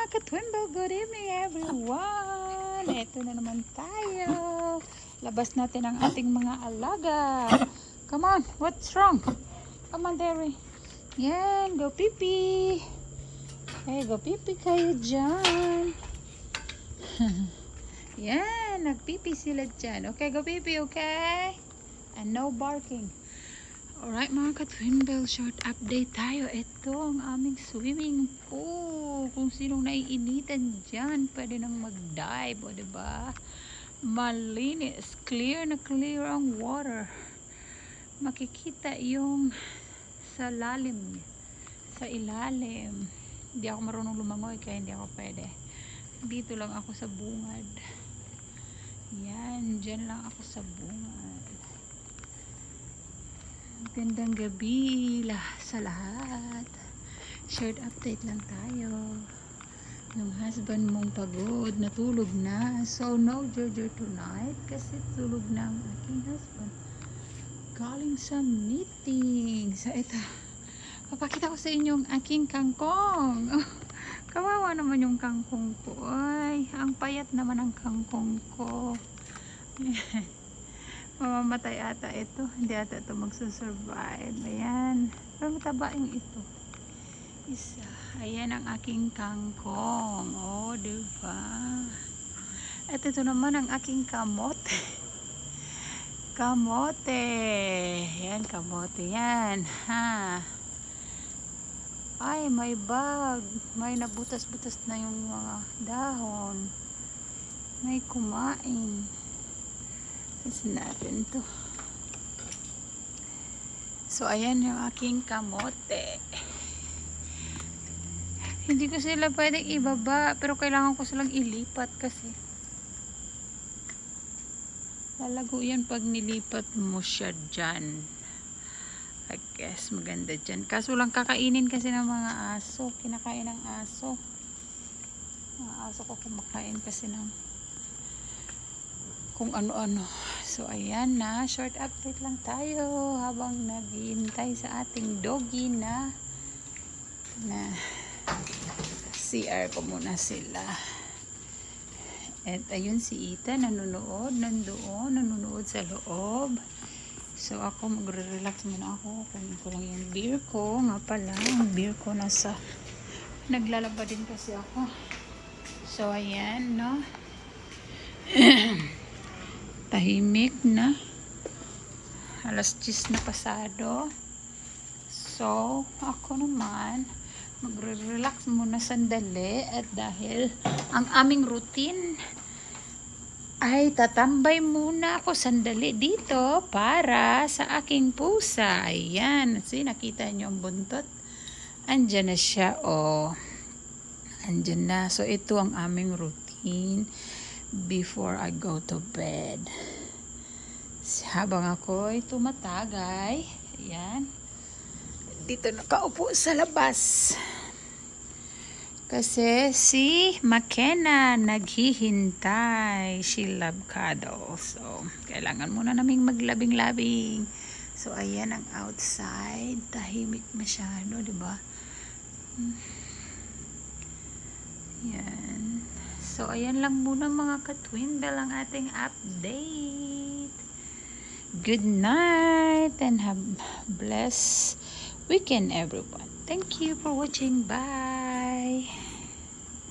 mga katwimble, good evening everyone! Ito na naman tayo. Labas natin ang ating mga alaga. Come on, what's wrong? Come on, Derry. Yan, go pipi. Hey, go pipi kayo dyan. Yan, nagpipi sila dyan. Okay, go pipi, okay? And no barking. Alright mga ka-Twinbell, short update tayo. Ito ang aming swimming pool. Kung sinong naiinitan dyan, pwede nang mag-dive, o diba? Malinis, clear na clear ang water. Makikita yung sa lalim, sa ilalim. Hindi ako marunong lumangoy kaya hindi ako pwede. Dito lang ako sa bungad. Yan, dyan lang ako sa bungad. Gandang gabi lah sa lahat. Shared update lang tayo. Yung husband mong pagod, natulog na. So, no Jojo tonight kasi tulog na ang aking husband. Galing sa meeting. So, ito. Papakita ko sa inyo ang aking kangkong. Kawawa naman yung kangkong ko. Ay, ang payat naman ang kangkong ko. Mamamatay ata ito. Hindi ata ito magsusurvive. Ayan. Pero mataba yung ito. Isa. Ayan ang aking kangkong. Oh, diba? At ito naman ang aking kamote. Kamote. Yan, kamote yan. Ha. Ay, may bag. May nabutas-butas na yung mga dahon. May kumain. Kasi natin to. So, ayan yung aking kamote. Hindi ko sila pwedeng ibaba, pero kailangan ko silang ilipat kasi lalago yan pag nilipat mo siya dyan. I guess maganda dyan. Kaso lang kakainin kasi ng mga aso. Kinakain ng aso. Mga aso ko kumakain kasi ng kung ano-ano. So, ayan na. Short update lang tayo habang naghihintay sa ating doggy na na CR ko muna sila. At ayun si Ita nanonood, nandoon, nanonood sa loob. So, ako magre-relax muna ako. Kunin ko lang yung beer ko. Nga pala, yung beer ko nasa naglalaba din kasi ako. So, ayan, no? tahimik na alas 10 na pasado so ako naman magre-relax muna sandali at dahil ang aming routine ay tatambay muna ako sandali dito para sa aking pusa ayan see nakita nyo ang buntot andyan na siya oh andyan na so ito ang aming routine before I go to bed. Habang ako ay tumatagay, ayan, dito nakaupo sa labas. Kasi si McKenna naghihintay. She love cuddle. So, kailangan muna naming maglabing-labing. So, ayan ang outside. Tahimik masyado, di ba? Yan. So, ayan lang muna mga ka-twin bell ang ating update. Good night and have blessed weekend everyone. Thank you for watching. Bye! Bye.